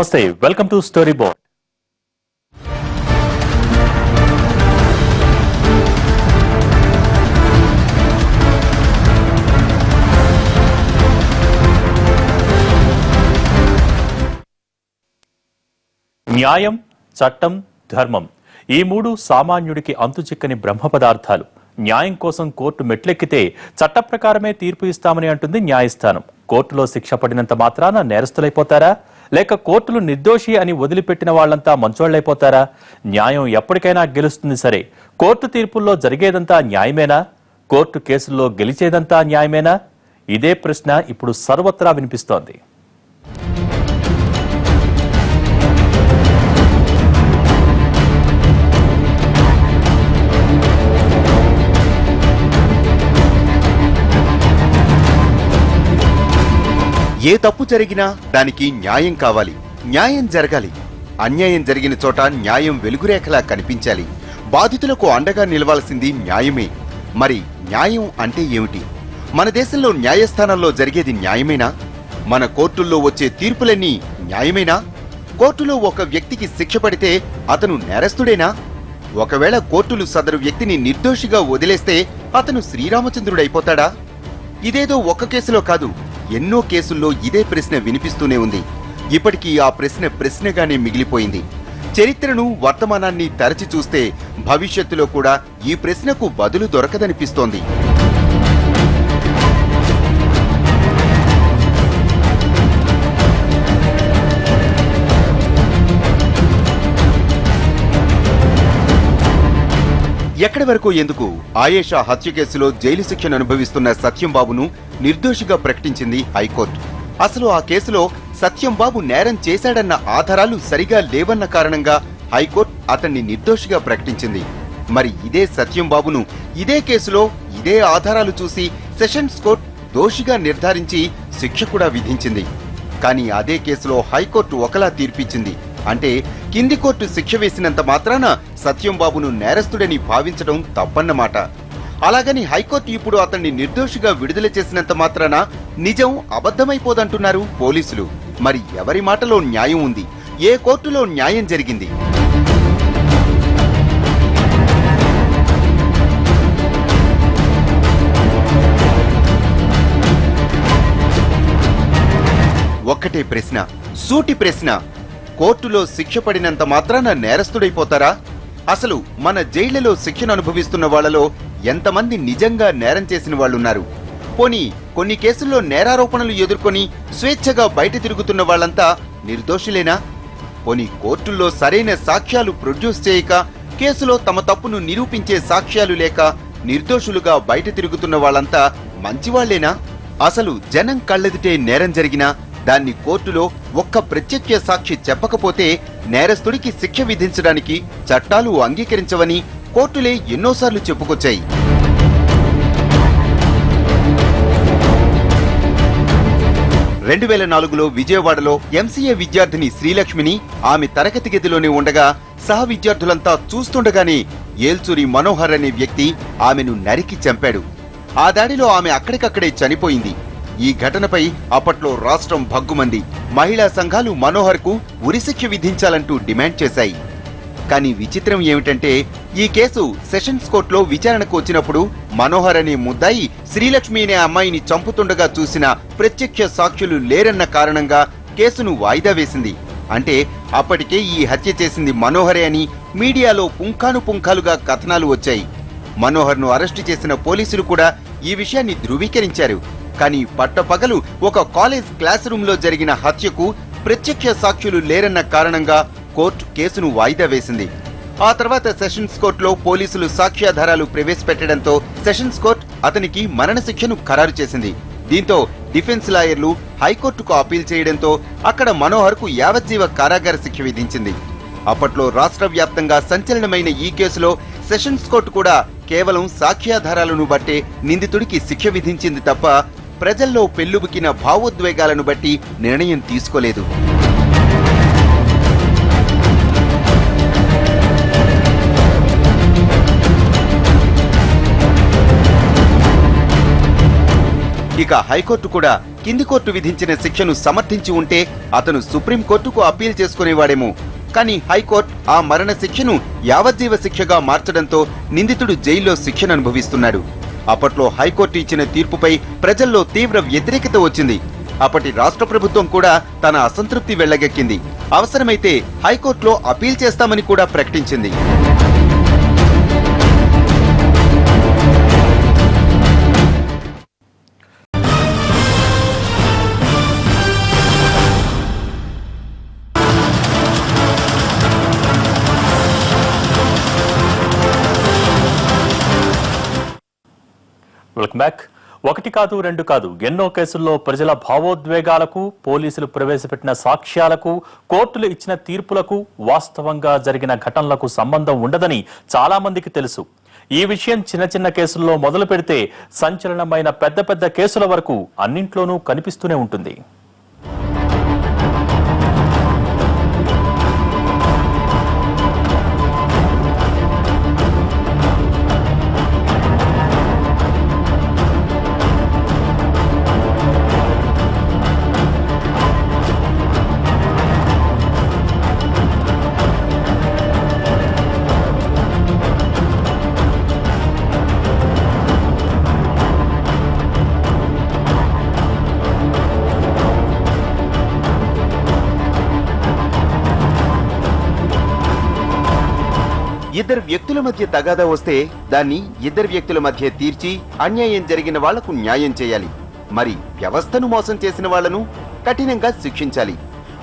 నమస్తే welcome to story board న్యాయం చట్టం ధర్మం ఈ మూడు సామాన్యుడికి అంతుచిక్కని బ్రహ్మ పదార్థాలు. న్యాయం కోసం కోర్టు మెట్లెక్కితే చట్ట ప్రకారమే తీర్పు ఇస్తామని అంటుంది న్యాయస్థానం. కోర్టులో శిక్ష పడినంత మాత్రాన నేరస్తులైపోతారా? లేక కోర్టులు నిర్దోషి అని వదిలిపెట్టిన వాళ్ళంతా మంచోళ్ళైపోతారా? న్యాయం ఎప్పటికైనా గెలుస్తుంది సరే. కోర్టు తీర్పుల్లో జరిగేదంతా న్యాయమేనా? కోర్టు కేసుల్లో గెలిచేదంతా న్యాయమేనా? ఇదే ప్రశ్న ఇప్పుడు సర్వత్రా వినిపిస్తోంది. ఏ తప్పు జరిగినా దానికి న్యాయం కావాలి. న్యాయం జరగాలి. అన్యాయం జరిగిన చోట న్యాయం వెలుగురేఖలా కనిపించాలి. బాధితులకు అండగా నిలవాల్సింది న్యాయమే. మరి న్యాయం అంటే ఏమిటి? మన దేశంలో న్యాయస్థానంలో జరిగేది న్యాయమేనా? మన కోర్టుల్లో వచ్చే తీర్పులన్నీ న్యాయమేనా? కోర్టులో ఒక వ్యక్తికి శిక్ష పడితే అతను నేరస్తుడేనా? ఒకవేళ కోర్టులు సదరు వ్యక్తిని నిర్దోషిగా వదిలేస్తే అతను శ్రీరామచంద్రుడైపోతాడా? ఇదేదో ఒక్క కేసులో కాదు. ఎన్నో కేసుల్లో ఇదే ప్రశ్న వినిపిస్తూనే ఉంది. ఇప్పటికీ ఆ ప్రశ్న ప్రశ్నగానే మిగిలిపోయింది. చరిత్రను వర్తమానాన్ని తరచి చూస్తే భవిష్యత్తులో కూడా ఈ ప్రశ్నకు బదులు దొరకదనిపిస్తోంది. ఎక్కడి వరకు ఎందుకు ఆయేషా హత్య కేసులో జైలు శిక్షను అనుభవిస్తున్న సత్యంబాబును నిర్దోషిగా ప్రకటించింది హైకోర్టు. అసలు ఆ కేసులో సత్యంబాబు నేరం చేశాడన్న ఆధారాలు సరిగా లేవన్న కారణంగా హైకోర్టు అతన్ని నిర్దోషిగా ప్రకటించింది. మరి ఇదే సత్యంబాబును ఇదే కేసులో ఇదే ఆధారాలు చూసి సెషన్స్ కోర్టు దోషిగా నిర్ధారించి శిక్ష కూడా విధించింది. కానీ అదే కేసులో హైకోర్టు ఒకలా తీర్పిచ్చింది. అంటే కింది కోర్టు శిక్ష వేసినంత మాత్రాన సత్యంబాబును నేరస్తుడని భావించడం తప్పన్నమాట. అలాగని హైకోర్టు ఇప్పుడు అతన్ని నిర్దోషిగా విడుదల చేసినంత మాత్రాన నిజం అబద్ధమైపోదంటున్నారు పోలీసులు. మరి ఎవరి మాటలో న్యాయం ఉంది? ఏ కోర్టులో న్యాయం జరిగింది? ఒక్కటే ప్రశ్న సూటి ప్రశ్న. కోర్టులో శిక్ష పడినంత మాత్రాన నేరస్తుడైపోతారా? అసలు మన జైళ్ళలో శిక్షను అనుభవిస్తున్న వాళ్ళలో ఎంతమంది నిజంగా నేరం చేసిన వాళ్ళున్నారు? పోనీ కొన్ని కేసుల్లో నేరారోపణలు ఎదుర్కొని స్వేచ్ఛగా బయట తిరుగుతున్న వాళ్ళంతా నిర్దోషులేనా? పోనీ కోర్టుల్లో సరైన సాక్ష్యాలు ప్రొడ్యూస్ చేయక కేసులో తమ తప్పును నిరూపించే సాక్ష్యాలు లేక నిర్దోషులుగా బయట తిరుగుతున్న వాళ్ళంతా మంచివాళ్ళేనా? అసలు జనం కళ్ళెదిటే నేరం జరిగినా దాన్ని కోర్టులో ఒక్క ప్రత్యక్ష సాక్షి చెప్పకపోతే నేరస్తుడికి శిక్ష విధించడానికి చట్టాలు అంగీకరించవని కోర్టులే ఎన్నోసార్లు చెప్పుకొచ్చాయి. రెండు వేల నాలుగులో విజయవాడలో ఎంసీఏ విద్యార్థిని శ్రీలక్ష్మిని ఆమె తరగతి గదిలోనే ఉండగా సహ విద్యార్థులంతా చూస్తుండగానే ఏల్చూరి మనోహర్ అనే వ్యక్తి ఆమెను నరికి చంపాడు. ఆ దాడిలో ఆమె అక్కడికక్కడే చనిపోయింది. ఈ ఘటనపై అప్పట్లో రాష్ట్రం భగ్గుమంది. మహిళా సంఘాలు మనోహర్కు ఉరిశిక్ష విధించాలంటూ డిమాండ్ చేశాయి. కానీ విచిత్రం ఏమిటంటే ఈ కేసు సెషన్స్ కోర్టులో విచారణకు వచ్చినప్పుడు మనోహర్ అనే ముద్దాయి శ్రీలక్ష్మి అనే అమ్మాయిని చంపుతుండగా చూసిన ప్రత్యక్ష సాక్షులు లేరన్న కారణంగా కేసును వాయిదా వేసింది. అంటే అప్పటికే ఈ హత్య చేసింది మనోహరే అని మీడియాలో పుంఖాను పుంఖాలుగా కథనాలు వచ్చాయి. మనోహర్ను అరెస్టు చేసిన పోలీసులు కూడా ఈ విషయాన్ని ధృవీకరించారు. కానీ పట్టపగలు ఒక కాలేజ్ క్లాస్ రూమ్లో జరిగిన హత్యకు ప్రత్యక్ష సాక్షులు లేరన్న కారణంగా కోర్టు కేసును వాయిదా వేసింది. ఆ తర్వాత సెషన్స్ కోర్టులో పోలీసులు సాక్ష్యాధారాలు ప్రవేశపెట్టడంతో సెషన్స్ కోర్టు అతనికి మరణశిక్షను ఖరారు చేసింది. దీంతో డిఫెన్స్ లాయర్లు హైకోర్టుకు అప్పీల్ చేయడంతో అక్కడ మనోహర్కు యావజ్జీవ కారాగార శిక్ష విధించింది. అప్పట్లో రాష్ట్ర వ్యాప్తంగా సంచలనమైన ఈ కేసులో సెషన్స్ కోర్టు కూడా కేవలం సాక్ష్యాధారాలను బట్టే నిందితుడికి శిక్ష విధించింది తప్ప ప్రజల్లో పెల్లుబుకిన భావోద్వేగాలను బట్టి నిర్ణయం తీసుకోలేదు. ఇక హైకోర్టు కూడా కింది కోర్టు విధించిన శిక్షను సమర్థించి ఉంటే అతను సుప్రీంకోర్టుకు అప్పీల్ చేసుకునేవాడేమో. కానీ హైకోర్టు ఆ మరణ శిక్షను యావజ్జీవ శిక్షగా మార్చడంతో నిందితుడు జైల్లో శిక్షను అనుభవిస్తున్నాడు అప్పట్లో హైకోర్టు ఇచ్చిన తీర్పుపై ప్రజల్లో తీవ్ర వ్యతిరేకత వచ్చింది. అప్పటి రాష్ట్ర ప్రభుత్వం కూడా తన అసంతృప్తి వెళ్ళగెక్కింది. అవసరమైతే హైకోర్టులో అప్పీల్ చేస్తామని కూడా ప్రకటించింది. వెల్కమ్ బ్యాక్ ఒకటి కాదు రెండు కాదు ఎన్నో కేసుల్లో ప్రజల భావోద్వేగాలకు పోలీసులు ప్రవేశపెట్టిన సాక్ష్యాలకు కోర్టులు ఇచ్చిన తీర్పులకు వాస్తవంగా జరిగిన ఘటనలకు సంబంధం ఉండదని చాలా మందికి తెలుసు. ఈ విషయం చిన్న చిన్న కేసుల్లో మొదలు పెడితే సంచలనమైన పెద్ద పెద్ద కేసుల వరకు అన్నింట్లోనూ కనిపిస్తూనే ఉంటుంది. ఇద్దరు వ్యక్తుల మధ్య తగాదా వస్తే దాన్ని ఇద్దరు వ్యక్తుల మధ్య తీర్చి అన్యాయం జరిగిన వాళ్ళకు న్యాయం చేయాలి. మరి వ్యవస్థను మోసం చేసిన వాళ్ళను కఠినంగా శిక్షించాలి.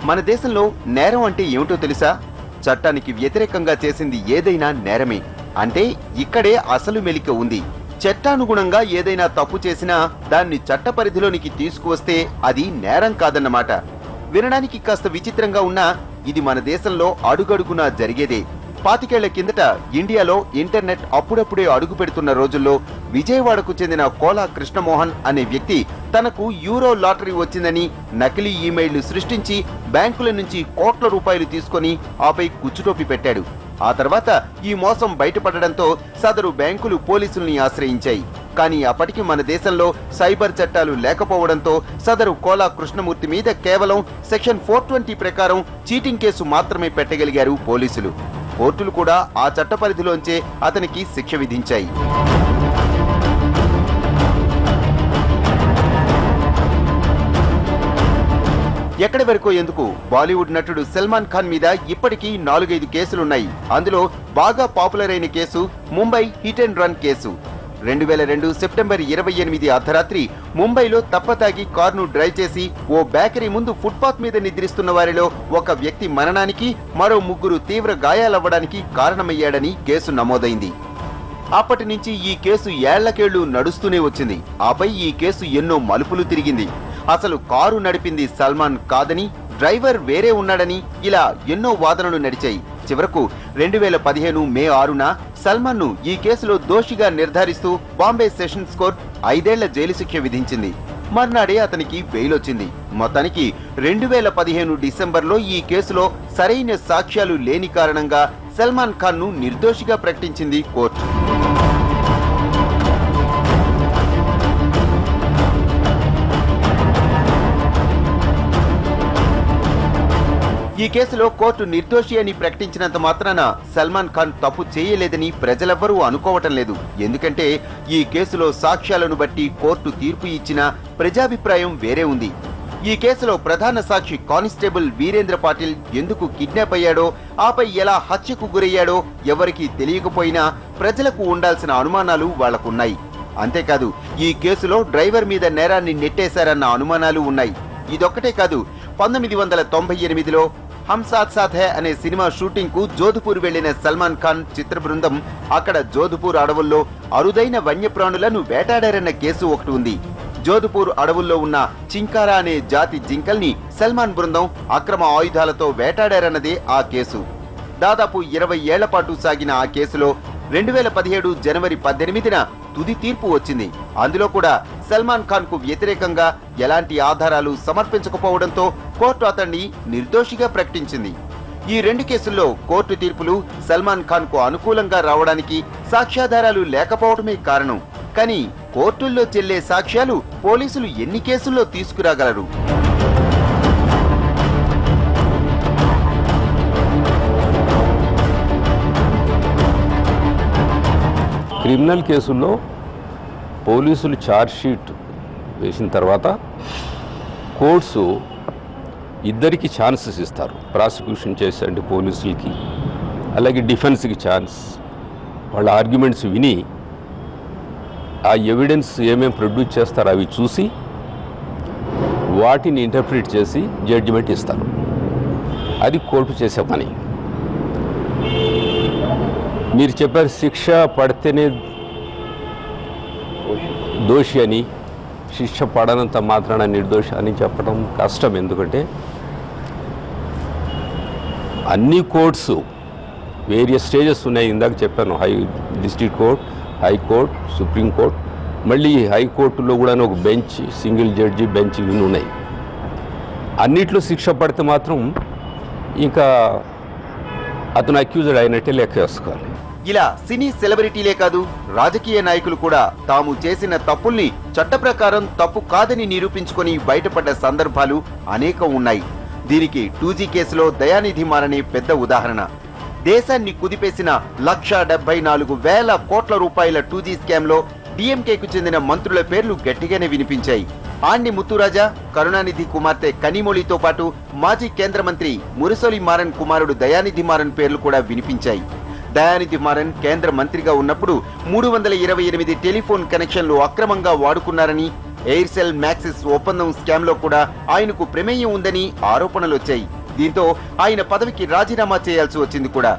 మన దేశంలో నేరం అంటే ఏమిటో తెలుసా? చట్టానికి వ్యతిరేకంగా చేసింది ఏదైనా నేరమే. అంటే ఇక్కడే అసలు మెలిక ఉంది. చట్టానుగుణంగా ఏదైనా తప్పు చేసినా దాన్ని చట్ట పరిధిలోనికి తీసుకువస్తే అది నేరం కాదన్నమాట. వినడానికి కాస్త విచిత్రంగా ఉన్నా ఇది మన దేశంలో అడుగడుగునా జరిగేదే. పాతికేళ్ళ కిందట ఇండియాలో ఇంటర్నెట్ అప్పుడప్పుడే అడుగు పెడుతున్న రోజుల్లో విజయవాడకు చెందిన కోలా కృష్ణమోహన్ అనే వ్యక్తి తనకు యూరో లాటరీ వచ్చిందని నకిలీ ఈమెయిల్ను సృష్టించి బ్యాంకుల నుంచి కోట్ల రూపాయలు తీసుకొని ఆపై కుచ్చుటోపి పెట్టాడు. ఆ తర్వాత ఈ మోసం బయటపడడంతో సదరు బ్యాంకులు పోలీసుల్ని ఆశ్రయించాయి. కానీ అప్పటికి మన దేశంలో సైబర్ చట్టాలు లేకపోవడంతో సదరు కోలా కృష్ణమూర్తి మీద కేవలం సెక్షన్ ఫోర్ ట్వంటీ ప్రకారం చీటింగ్ కేసు మాత్రమే పెట్టగలిగారు పోలీసులు. కోర్టులు కూడా ఆ చట్ట పరిధిలోంచే అతనికి శిక్ష విధించాయి. ఎక్కడి వరకు ఎందుకు? బాలీవుడ్ నటుడు సల్మాన్ ఖాన్ మీద ఇప్పటికీ నాలుగైదు కేసులున్నాయి. అందులో బాగా పాపులర్ అయిన case Mumbai hit and run case. రెండు వేల రెండు సెప్టెంబర్ ఇరవై ఎనిమిది అర్ధరాత్రి ముంబైలో తప్పతాగి కారును డ్రైవ్ చేసి ఓ బేకరీ ముందు ఫుట్పాత్ మీద నిద్రిస్తున్న వారిలో ఒక వ్యక్తి మరణానికి మరో ముగ్గురు తీవ్ర గాయాలవ్వడానికి కారణమయ్యాడని కేసు నమోదైంది. అప్పటి నుంచి ఈ కేసు ఏళ్ళకేళ్ళు నడుస్తూనే వచ్చింది. ఆపై ఈ కేసు ఎన్నో మలుపులు తిరిగింది. అసలు కారు నడిపింది సల్మాన్ కాదని డ్రైవర్ వేరే ఉన్నాడని ఇలా ఎన్నో వాదనలు నడిచాయి. చివరకు రెండు వేల పదిహేను మే ఆరున సల్మాన్ను ఈ కేసులో దోషిగా నిర్ధారిస్తూ బాంబే సెషన్స్ కోర్ట్ ఐదేళ్ళ జైలు శిక్ష విధించింది. మర్నాడే అతనికి బెయిల్ వచ్చింది మొత్తానికి రెండు వేల పదిహేను డిసెంబర్లో ఈ కేసులో సరైన సాక్ష్యాలు లేని కారణంగా సల్మాన్ ఖాన్ను నిర్దోషిగా ప్రకటించింది కోర్టు. ఈ కేసులో కోర్టు నిర్దోషి అని ప్రకటించినంత మాత్రాన సల్మాన్ ఖాన్ తప్పు చేయలేదని ప్రజలెవ్వరూ అనుకోవటం లేదు. ఎందుకంటే ఈ కేసులో సాక్ష్యాలను బట్టి కోర్టు తీర్పు ఇచ్చిన ప్రజాభిప్రాయం వేరే ఉంది. ఈ కేసులో ప్రధాన సాక్షి కానిస్టేబుల్ వీరేంద్ర పాటిల్ ఎందుకు కిడ్నాప్ అయ్యాడో ఆపై ఎలా హత్యకు గురయ్యాడో ఎవరికీ తెలియకపోయినా ప్రజలకు ఉండాల్సిన అనుమానాలు వాళ్ళకున్నాయి అంతేకాదు ఈ కేసులో డ్రైవర్ మీద నేరాన్ని నెట్టేశారన్న అనుమానాలు ఉన్నాయి. ఇదొక్కటే కాదు పంతొమ్మిది వందల తొంభై ఎనిమిదిలో హమ్ సాత్ సాత్ హై అనే సినిమా షూటింగ్కు జోధ్పూర్ వెళ్ళిన సల్మాన్ ఖాన్ చిత్ర బృందం అక్కడ జోధ్పూర్ అడవుల్లో అరుదైన వన్యప్రాణులను వేటాడారన్న కేసు ఒకటి ఉంది. జోధ్పూర్ అడవుల్లో ఉన్న చింకారా అనే జాతి జింకల్ని సల్మాన్ బృందం అక్రమ ఆయుధాలతో వేటాడారన్నదే ఆ కేసు. దాదాపు ఇరవై ఏళ్ళ పాటు సాగిన ఆ కేసులో రెండు వేల పదిహేడు జనవరి పద్దెనిమిదిన తుది తీర్పు వచ్చింది. అందులో కూడా సల్మాన్ ఖాన్కు వ్యతిరేకంగా ఎలాంటి ఆధారాలు సమర్పించకపోవడంతో కోర్టు అతన్ని నిర్దోషిగా ప్రకటించింది. ఈ రెండు కేసుల్లో కోర్టు తీర్పులు సల్మాన్ ఖాన్కు అనుకూలంగా రావడానికి సాక్ష్యాధారాలు లేకపోవడమే కారణం. కానీ కోర్టుల్లో చెల్లే సాక్ష్యాలు పోలీసులు ఎన్ని కేసుల్లో తీసుకురాగలరు? క్రిమినల్ కేసుల్లో పోలీసులు షీట్ వేసిన తర్వాత కోర్ట్స్ ఇద్దరికి ఛాన్సెస్ ఇస్తారు. ప్రాసిక్యూషన్ చేసే పోలీసులకి అలాగే డిఫెన్స్కి ఛాన్స్. వాళ్ళ ఆర్గ్యుమెంట్స్ విని ఆ ఎవిడెన్స్ ఏమేమి ప్రొడ్యూస్ చేస్తారో అవి చూసి వాటిని ఇంటర్ప్రిట్ చేసి జడ్జిమెంట్ ఇస్తారు. అది కోర్టు చేసే పని. మీరు చెప్పారు శిక్ష పడితేనే దోషి అని శిక్ష పడనంత మాత్రాన నిర్దోషి అని చెప్పడం కష్టం. ఎందుకంటే అన్ని కోర్ట్స్ వేరియస్ స్టేజెస్ ఉన్నాయి. ఇందాక చెప్పాను high district court high court supreme court మళ్ళీ హైకోర్టులో కూడా ఒక బెంచ్ సింగిల్ జడ్జి బెంచ్ ఇవి ఉన్నాయి. అన్నిట్లో శిక్ష పడితే మాత్రం ఇంకా అతను అక్యూజ్డ్ అయినట్టే లెక్క వేసుకోవాలి. ఇలా సినీ సెలబ్రిటీలే కాదు రాజకీయ నాయకులు కూడా తాము చేసిన తప్పుల్ని చట్ట ప్రకారం తప్పు కాదని నిరూపించుకొని బయటపడ్డ సందర్భాలు అనేకం ఉన్నాయి. దీనికి టూజీ కేసులో దయానిధి మారనే పెద్ద ఉదాహరణ. దేశాన్ని కుదిపేసిన లక్ష డెబ్బై నాలుగు వేల కోట్ల రూపాయల టూజీ స్కామ్లో డిఎంకేకు చెందిన మంత్రుల పేర్లు గట్టిగానే వినిపించాయి. ఆండి ముత్తురాజా కరుణానిధి కుమార్తె కనిమొళితో పాటు మాజీ కేంద్ర మంత్రి మురసొలి మారన్ కుమారుడు దయానిధి మారన్ పేర్లు కూడా వినిపించాయి. దయానిధి మారన్ కేంద్ర మంత్రిగా ఉన్నప్పుడు మూడు వందల ఇరవై ఎనిమిది టెలిఫోన్ కనెక్షన్లు అక్రమంగా వాడుకున్నారని ఎయిర్సెల్ మ్యాక్సిస్ ఒప్పందం స్కామ్లో కూడా ఆయనకు ప్రమేయం ఉందని ఆరోపణలు వచ్చాయి దీంతో ఆయన పదవికి రాజీనామా చేయాల్సి వచ్చింది కూడా.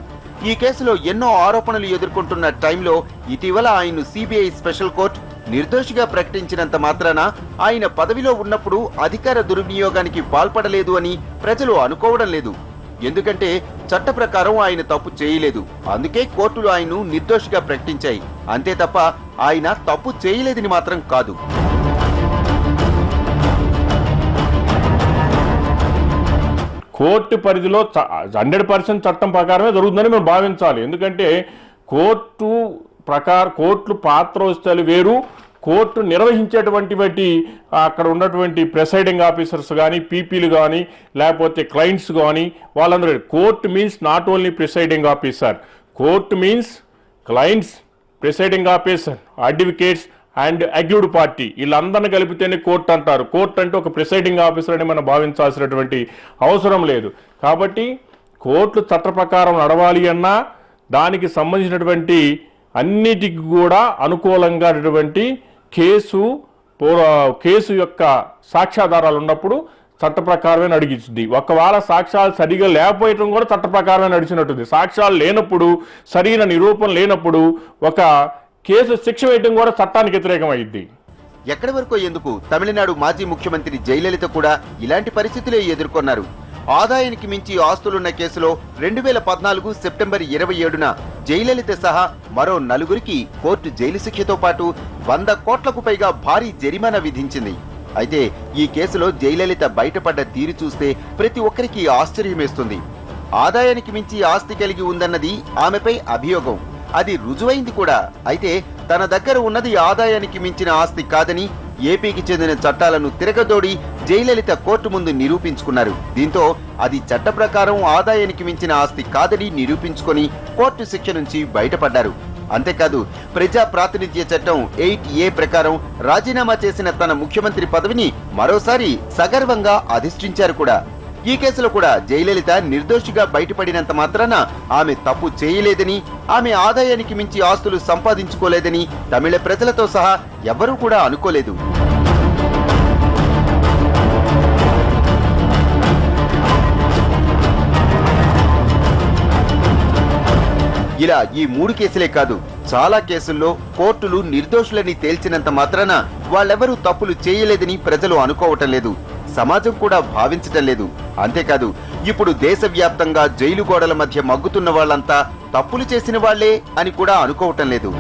ఈ కేసులో ఎన్నో ఆరోపణలు ఎదుర్కొంటున్న టైంలో ఇటీవల ఆయన్ను సిబిఐ స్పెషల్ కోర్టు నిర్దోషిగా ప్రకటించినంత మాత్రాన ఆయన పదవిలో ఉన్నప్పుడు అధికార దుర్వినియోగానికి పాల్పడలేదు అని ప్రజలు అనుకోవడం లేదు. ఎందుకంటే చట్ట ప్రకారం ఆయన తప్పు చేయలేదు. అందుకే కోర్టులు ఆయన్ను నిర్దోషిగా ప్రకటించాయి. అంతే తప్ప ఆయన తప్పు చేయలేదని మాత్రం కాదు. కోర్టు పరిధిలో హండ్రెడ్ పర్సెంట్ చట్టం ప్రకారమే జరుగుతుందని మేము భావించాలి. ఎందుకంటే కోర్టు ప్రకారం కోర్టులు పాత్ర వస్తాలు వేరు కోర్టు నిర్వహించేటువంటి బట్టి అక్కడ ఉన్నటువంటి ప్రెసైడింగ్ ఆఫీసర్స్ కానీ పీపీలు కానీ లేకపోతే క్లయింట్స్ కానీ వాళ్ళందరూ court means not only presiding officer. Court means clients presiding officer advocates and argued party. వీళ్ళందరిని కలిపితేనే కోర్టు అంటారు. కోర్టు అంటే ఒక ప్రిసైడింగ్ ఆఫీసర్ అని మనం భావించాల్సినటువంటి అవసరం లేదు. కాబట్టి కోర్టు చట్ట ప్రకారం నడవాలి అన్నా దానికి సంబంధించినటువంటి అన్నిటికి కూడా అనుకూలంగా అటువంటి కేసు పో- కేసు యొక్క సాక్ష్యాధారాలు ఉన్నప్పుడు చట్ట ప్రకారమే నడిచింది ఒకవేళ సాక్ష్యాలు సరిగా లేకపోయటం కూడా చట్ట ప్రకారమే నడిచినట్టుంది. సాక్ష్యాలు లేనప్పుడు సరైన నిరూపణ లేనప్పుడు ఒక కేసు శిక్ష వేయటం కూడా చట్టానికి వ్యతిరేకమైంది. ఎక్కడి వరకు ఎందుకు తమిళనాడు మాజీ ముఖ్యమంత్రి జయలలిత కూడా ఇలాంటి పరిస్థితులే ఎదుర్కొన్నారు? ఆదాయానికి మించి ఆస్తులున్న కేసులో రెండు వేల పద్నాలుగు సెప్టెంబర్ ఇరవై ఏడున జయలలిత సహా మరో నలుగురికి కోర్టు జైలు శిక్షతో పాటు వంద కోట్లకు పైగా భారీ జరిమానా విధించింది. అయితే ఈ కేసులో జయలలిత బయటపడ్డ తీరు చూస్తే ప్రతి ఒక్కరికి ఆశ్చర్యమేస్తుంది. ఆదాయానికి మించి ఆస్తి కలిగి ఉందన్నది ఆమెపై అభియోగం. అది రుజువైంది కూడా. అయితే తన దగ్గర ఉన్నది ఆదాయానికి మించిన ఆస్తి కాదని ఏపీకి చెందిన చట్టాలను తిరగదోడి జయలలిత కోర్టు ముందు నిరూపించుకున్నారు. దీంతో అది చట్ట ప్రకారం ఆదాయానికి మించిన ఆస్తి కాదని నిరూపించుకొని కోర్టు శిక్ష నుంచి బయటపడ్డారు. అంతేకాదు ప్రజా ప్రాతినిధ్య చట్టం ఎయిట్ ఏ ప్రకారం రాజీనామా చేసిన తన ముఖ్యమంత్రి పదవిని మరోసారి సగర్వంగా అధిష్ఠించారు కూడా. ఈ కేసులో కూడా జయలలిత నిర్దోషిగా బయటపడినంత మాత్రాన ఆమె తప్పు చేయలేదని ఆమె ఆదాయానికి మించి ఆస్తులు సంపాదించుకోలేదని తమిళ ప్రజలతో సహా ఎవరూ కూడా అనుకోలేదు. ఇలా ఈ మూడు కేసులే కాదు చాలా కేసుల్లో కోర్టులు నిర్దోషులని తేల్చినంత మాత్రాన వాళ్ళెవరూ తప్పులు చేయలేదని ప్రజలు అనుకోవటం లేదు. సమాజం కూడా భావించటం లేదు. అంతేకాదు ఇప్పుడు దేశవ్యాప్తంగా జైలు గోడల మధ్య మగ్గుతున్న వాళ్ళంతా తప్పులు చేసిన వాళ్ళే అని కూడా అనుకోవటం లేదు.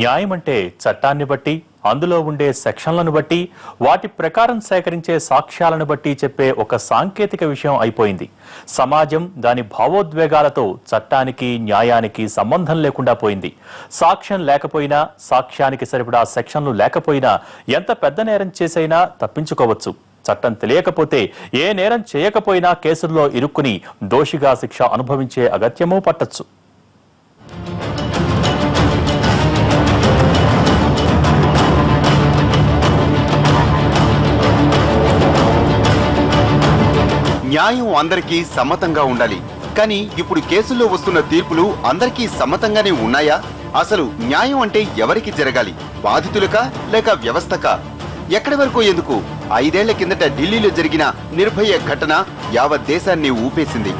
న్యాయం అంటే చట్టాన్ని బట్టి అందులో ఉండే సెక్షన్లను బట్టి వాటి ప్రకారం సేకరించే సాక్ష్యాలను బట్టి చెప్పే ఒక సాంకేతిక విషయం అయిపోయింది. సమాజం దాని భావోద్వేగాలతో చట్టానికి న్యాయానికి సంబంధం లేకుండా పోయింది. సాక్ష్యం లేకపోయినా సాక్ష్యానికి సరిపడా సెక్షన్లు లేకపోయినా ఎంత పెద్ద నేరం చేసైనా తప్పించుకోవచ్చు. చట్టం తెలియకపోతే ఏ నేరం చేయకపోయినా కేసుల్లో ఇరుక్కుని దోషిగా శిక్ష అనుభవించే అగత్యమూ పట్టొచ్చు. న్యాయం అందరికీ సమ్మతంగా ఉండాలి. కానీ ఇప్పుడు కేసుల్లో వస్తున్న తీర్పులు అందరికీ సమ్మతంగానే ఉన్నాయా? అసలు న్యాయం అంటే ఎవరికి జరగాలి? బాధితులకా లేక వ్యవస్థకా? ఎక్కడి వరకు ఎందుకు? ఐదేళ్ళ కిందట ఢిల్లీలో జరిగిన నిర్భయ ఘటన యావత్ దేశాన్ని ఊపేసింది.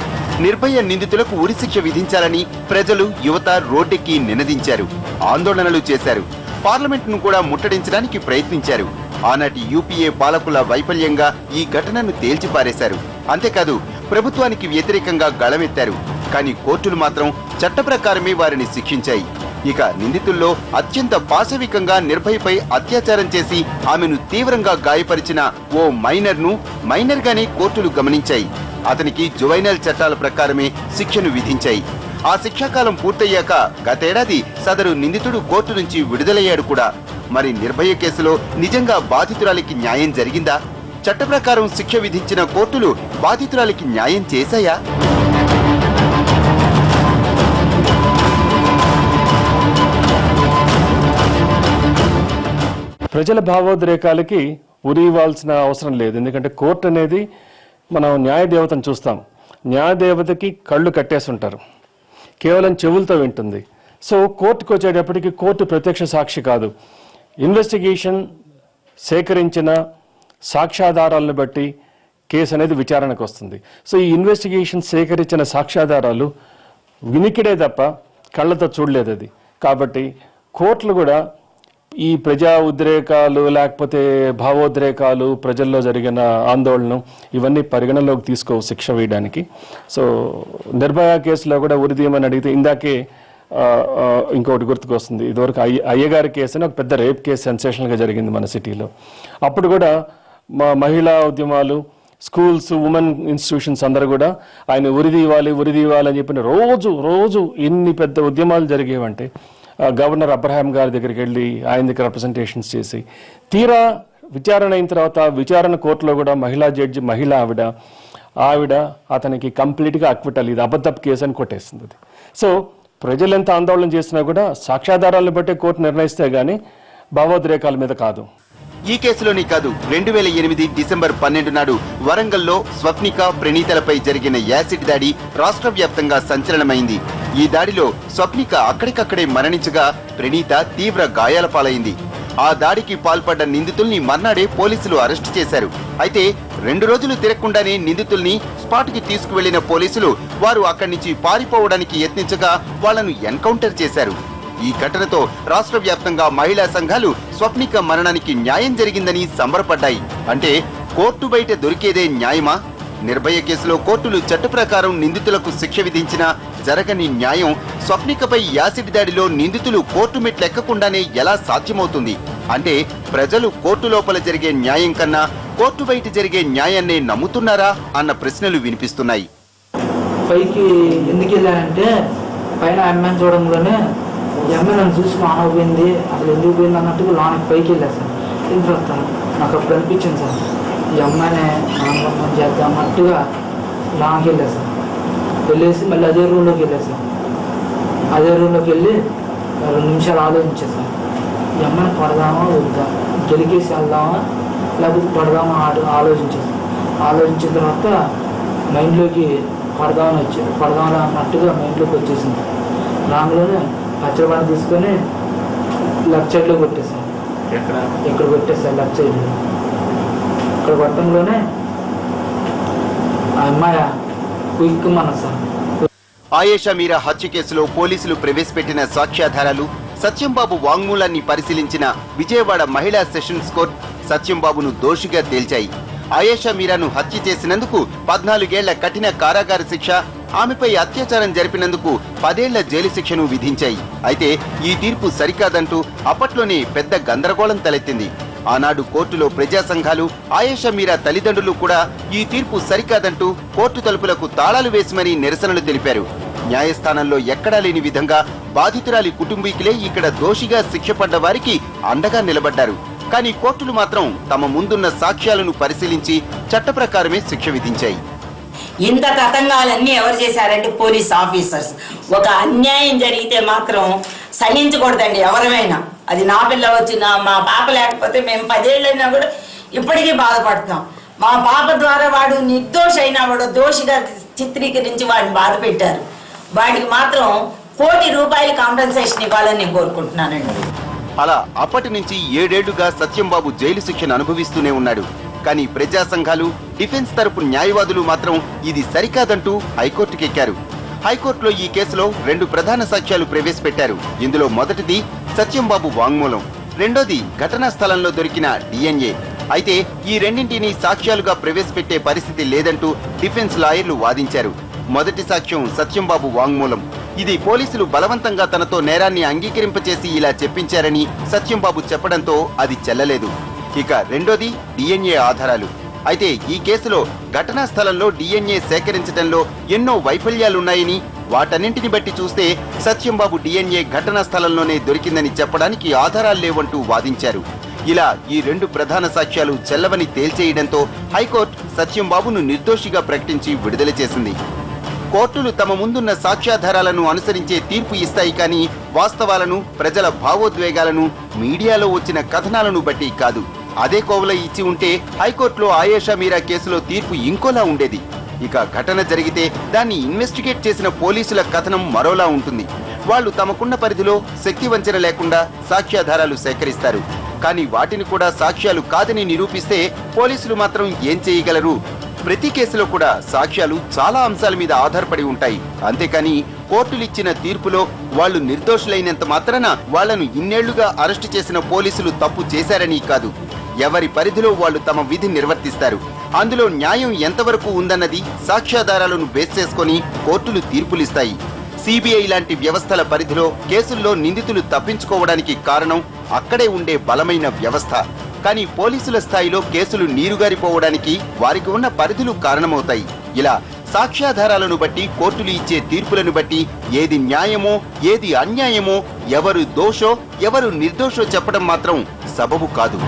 నిర్భయ నిందితులకు ఉరిశిక్ష విధించాలని ప్రజలు యువత రోడ్డెక్కి నినదించారు. ఆందోళనలు చేశారు. పార్లమెంట్ను కూడా ముట్టడించడానికి ప్రయత్నించారు. ఆనాటి యూపీఏ పాలకుల వైఫల్యంగా ఈ ఘటనను తేల్చిపారేశారు. అంతేకాదు ప్రభుత్వానికి వ్యతిరేకంగా గళమెత్తారు. కానీ కోర్టులు మాత్రం చట్ట ప్రకారమే వారిని శిక్షించాయి. ఇక నిందితుల్లో అత్యంత పాశవికంగా నిర్భయపై అత్యాచారం చేసి ఆమెను తీవ్రంగా గాయపరిచిన ఓ మైనర్ను మైనర్గానే కోర్టులు గమనించాయి. అతనికి జువైనల్ చట్టాల ప్రకారమే శిక్షను విధించాయి. ఆ శిక్షాకాలం పూర్తయ్యాక గతేడాది సదరు నిందితుడు కోర్టు నుంచి విడుదలయ్యాడు కూడా. మరి నిర్భయ కేసులో నిజంగా బాధితురాలికి న్యాయం జరిగిందా? చట్ట ప్రకారం శిక్ష విధించిన కోర్టులు బాధితురాలికి న్యాయం చేశాయా? ప్రజల భావోద్రేకాలకి ఉరి ఇవ్వాల్సిన అవసరం లేదు. ఎందుకంటే కోర్టు అనేది మనం న్యాయదేవతను చూస్తాం. న్యాయదేవతకి కళ్ళు కట్టేసి ఉంటారు కేవలం చెవులతో వింటుంది. సో కోర్టుకు వచ్చేటప్పటికి కోర్టు ప్రత్యక్ష సాక్షి కాదు. ఇన్వెస్టిగేషన్ సేకరించిన సాక్ష్యాధారాలను బట్టి కేసు అనేది విచారణకు వస్తుంది. సో ఈ ఇన్వెస్టిగేషన్ సేకరించిన సాక్ష్యాధారాలు వినికిడే తప్ప కళ్ళతో చూడలేదు అది. కాబట్టి కోర్టులు కూడా ఈ ప్రజా ఉద్రేకాలు లేకపోతే భావోద్రేకాలు ప్రజల్లో జరిగిన ఆందోళన ఇవన్నీ పరిగణలోకి తీసుకో శిక్ష వేయడానికి. సో నిర్భయ కేసులో కూడా ఉరిదీయమని అడిగితే ఇందాకే ఇంకోటి ఇంకొకటి గుర్తుకొస్తుంది. ఇదివరకు అయ్య అయ్యగారి కేసు అని ఒక పెద్ద రేప్ కేసు సెన్సేషనల్గా జరిగింది మన సిటీలో. అప్పుడు కూడా మహిళా ఉద్యమాలు స్కూల్స్ ఉమెన్ ఇన్స్టిట్యూషన్స్ అందరూ కూడా ఆయన ఉరిది ఇవ్వాలి ఉరిది ఇవ్వాలి అని చెప్పిన రోజు రోజు ఎన్ని పెద్ద ఉద్యమాలు జరిగేవంటే గవర్నర్ అబ్రహాం గారి దగ్గరికి వెళ్ళి ఆయన దగ్గర రిప్రజెంటేషన్స్ చేసి తీరా విచారణ అయిన తర్వాత విచారణ కోర్టులో కూడా మహిళా జడ్జి మహిళ ఆవిడ ఆవిడ అతనికి కంప్లీట్గా అక్విటల్ ఇది అబద్ధపు కేసు అని కొట్టేస్తుంది అది. సో ప్రజలు ఎంత ఆందోళన చేసినా కూడా సాక్ష్యాధారాలను బట్టే కోర్టు నిర్ణయిస్తే కానీ భావోద్రేకాల మీద కాదు. ఈ కేసులోనే కాదు రెండు వేల ఎనిమిది డిసెంబర్ పన్నెండు నాడు వరంగల్లో స్వప్నిక ప్రణీతలపై జరిగిన యాసిడ్ దాడి రాష్ట్ర వ్యాప్తంగా సంచలనమైంది. ఈ దాడిలో స్వప్నిక అక్కడికక్కడే మరణించగా ప్రణీత తీవ్ర గాయాల పాలైంది. ఆ దాడికి పాల్పడ్డ నిందితుల్ని మర్నాడే పోలీసులు అరెస్టు చేశారు. అయితే రెండు రోజులు తిరగకుండానే నిందితుల్ని స్పాట్కి తీసుకువెళ్ళిన పోలీసులు వారు అక్కడి నుంచి పారిపోవడానికి యత్నించగా వాళ్ళను ఎన్కౌంటర్ చేశారు. ఈ ఘటనతో రాష్ట్ర వ్యాప్తంగా మహిళా సంఘాలు స్వప్నిక మరణానికి న్యాయం జరిగిందని సంబరపడ్డాయి. అంటే కోర్టు బయట దొరికేదే న్యాయమా? నిర్భయ కేసులో కోర్టులు చట్ట ప్రకారం నిందితులకు శిక్ష విధించినా జరగని న్యాయం స్వప్నికపై యాసిడ్ దాడిలో నిందితులు కోర్టు మెట్లెక్కకుండానే ఎలా సాధ్యమవుతుంది? అంటే ప్రజలు కోర్టు లోపల జరిగే న్యాయం కన్నా కోర్టు బయట జరిగే న్యాయాన్నే నమ్ముతున్నారా అన్న ప్రశ్నలు వినిపిస్తున్నాయి. పైకి ఎందుకు వెళ్ళానంటే పైన అమ్మాయిని చూడంలోనే ఈ అమ్మాయి నన్ను చూసి మానవుపోయింది అసలు ఎందుకు పోయింది అన్నట్టుగా లోనికి పైకి వెళ్ళా సార్. వెళ్ళిన తర్వాత నాకు అప్పుడు అనిపించింది సార్ ఈ అమ్మాయిని నామకరణం చేద్దాం అన్నట్టుగా లోనకి వెళ్ళా సార్. వెళ్ళేసి మళ్ళీ అదే రూమ్లోకి వెళ్ళా సార్. అదే రూమ్లోకి వెళ్ళి రెండు నిమిషాలు ఆలోచించా సార్. ఈ అమ్మాయిని పడదామా వద్దా? గెలికేసి వెళ్దామా? లేకపోతే పడదామా ఆట ఆలోచించాను ఆలోచించిన తర్వాత మైండ్లోకి పడదామని వచ్చి పడదామని అన్నట్టుగా మైండ్లోకి వచ్చేసింది. దానిలోనే పచ్చడి తీసుకొని లెఫ్ట్ సైడ్లో కొట్టేసాను ఇక్కడ కొట్టేసాను లెఫ్ట్ సైడ్. ఇక్కడ కొట్టంలోనే ఆ అమ్మాయి కుయిక్కుమన్న సార్ ఆయేషా మీరా హత్య కేసులో పోలీసులు ప్రవేశపెట్టిన సాక్ష్యాధారాలు సత్యంబాబు వాంగ్మూలాన్ని పరిశీలించిన విజయవాడ మహిళా సెషన్స్ కోర్ట్ సత్యంబాబును దోషిగా తేల్చాయి. ఆయేషా మీరాను హత్య చేసినందుకు పద్నాలుగేళ్ళ కఠిన కారాగార శిక్ష ఆమెపై అత్యాచారం జరిపినందుకు పదేళ్ళ జైలు శిక్షను విధించాయి. అయితే ఈ తీర్పు సరికాదంటూ అప్పట్లోనే పెద్ద గందరగోళం తలెత్తింది. ఆనాడు కోర్టులో ప్రజా సంఘాలు ఆయేషా మీరా తల్లిదండ్రులు కూడా ఈ తీర్పు సరికాదంటూ కోర్టు తలుపులకు తాళాలు వేసిమని నిరసనలు తెలిపారు. న్యాయస్థానంలో ఎక్కడా లేని విధంగా బాధితురాలి కుటుంబీకులే ఇక్కడ దోషిగా శిక్ష పడ్డ వారికి అండగా నిలబడ్డారు. కానీ కోర్టులు మాత్రం తమ ముందున్న సాక్ష్యాలను పరిశీలించి చట్ట ప్రకారమే శిక్ష విధించాయి. ఇంత తతంగాలన్నీ ఎవరు చేశారంటే పోలీస్ ఆఫీసర్స్. ఒక అన్యాయం జరిగితే మాత్రం సహించకూడదండి ఎవరమైనా. అది నా పిల్ల వచ్చిన మా పాప లేకపోతే మేము పదేళ్ళైనా కూడా ఇప్పటికీ బాధపడతాం. మా పాప ద్వారా వాడు నిర్దోష అయినా వాడు దోషిగా చిత్రీకరించి వాడిని బాధ పెట్టారు. వాడికి మాత్రం కోటి రూపాయలు కాంపెన్సేషన్ ఇవ్వాలని నేను కోరుకుంటున్నానండి. అలా అప్పటి నుంచి ఏడేళ్ళుగా సత్యంబాబు జైలు శిక్షను అనుభవిస్తూనే ఉన్నాడు. కానీ ప్రజా సంఘాలు డిఫెన్స్ తరపు న్యాయవాదులు మాత్రం ఇది సరికాదంటూ హైకోర్టుకెక్కారు. హైకోర్టులో ఈ కేసులో రెండు ప్రధాన సాక్ష్యాలు ప్రవేశపెట్టారు. ఇందులో మొదటిది సత్యంబాబు వాంగ్మూలం. రెండోది ఘటనా స్థలంలో దొరికిన డిఎన్ఏ. అయితే ఈ రెండింటిని సాక్ష్యాలుగా ప్రవేశపెట్టే పరిస్థితి లేదంటూ డిఫెన్స్ లాయర్లు వాదించారు. మొదటి సాక్ష్యం సత్యంబాబు వాంగ్మూలం. ఇది పోలీసులు బలవంతంగా తనతో నేరాన్ని అంగీకరింపచేసి ఇలా చెప్పించారని సత్యంబాబు చెప్పడంతో అది చెల్లలేదు. ఇక రెండోది డిఎన్ఏ ఆధారాలు. అయితే ఈ కేసులో ఘటనా స్థలంలో డిఎన్ఏ సేకరించడంలో ఎన్నో వైఫల్యాలున్నాయని వాటన్నింటిని బట్టి చూస్తే సత్యంబాబు డిఎన్ఏ ఘటనా స్థలంలోనే దొరికిందని చెప్పడానికి ఆధారాలు లేవంటూ వాదించారు. ఇలా ఈ రెండు ప్రధాన సాక్ష్యాలు చెల్లవని తేల్చేయడంతో హైకోర్టు సత్యంబాబును నిర్దోషిగా ప్రకటించి విడుదల చేసింది. కోర్టులు తమ ముందున్న సాక్ష్యాధారాలను అనుసరించే తీర్పు ఇస్తాయి కానీ వాస్తవాలను ప్రజల భావోద్వేగాలను మీడియాలో వచ్చిన కథనాలను బట్టి కాదు. అదే కోవల ఇచ్చి ఉంటే హైకోర్టులో ఆయేషా మీరా కేసులో తీర్పు ఇంకోలా ఉండేది. ఇక ఘటన జరిగితే దాన్ని ఇన్వెస్టిగేట్ చేసిన పోలీసుల కథనం మరోలా ఉంటుంది. వాళ్ళు తమకున్న పరిధిలో శక్తి వంచన లేకుండా సాక్ష్యాధారాలు సేకరిస్తారు. కానీ వాటిని కూడా సాక్ష్యాలు కాదని నిరూపిస్తే పోలీసులు మాత్రం ఏం చేయగలరు? ప్రతి కేసులో కూడా సాక్ష్యాలు చాలా అంశాల మీద ఆధారపడి ఉంటాయి. అంతేకాని కోర్టులు ఇచ్చిన తీర్పులో వాళ్ళు నిర్దోషులైనంత మాత్రాన వాళ్ళను ఇన్నేళ్ళుగా అరెస్టు చేసిన పోలీసులు తప్పు చేశారని కాదు. ఎవరి పరిధిలో వాళ్ళు తమ విధి నిర్వర్తిస్తారు. అందులో న్యాయం ఎంతవరకు ఉందన్నది సాక్ష్యాధారాలను బేస్ చేసుకొని కోర్టులు తీర్పులిస్తాయి. సిబిఐ లాంటి వ్యవస్థల పరిధిలో కేసుల్లో నిందితులు తప్పించుకోవడానికి కారణం అక్కడే ఉండే బలమైన వ్యవస్థ. కానీ పోలీసుల స్థాయిలో కేసులు నీరుగారిపోవడానికి వారికి ఉన్న పరిధులు కారణమవుతాయి. ఇలా సాక్ష్యాధారాలను బట్టి కోర్టులు ఇచ్చే తీర్పులను బట్టి ఏది న్యాయమో ఏది అన్యాయమో ఎవరు దోషో ఎవరు నిర్దోషో చెప్పడం మాత్రం సబబు కాదు.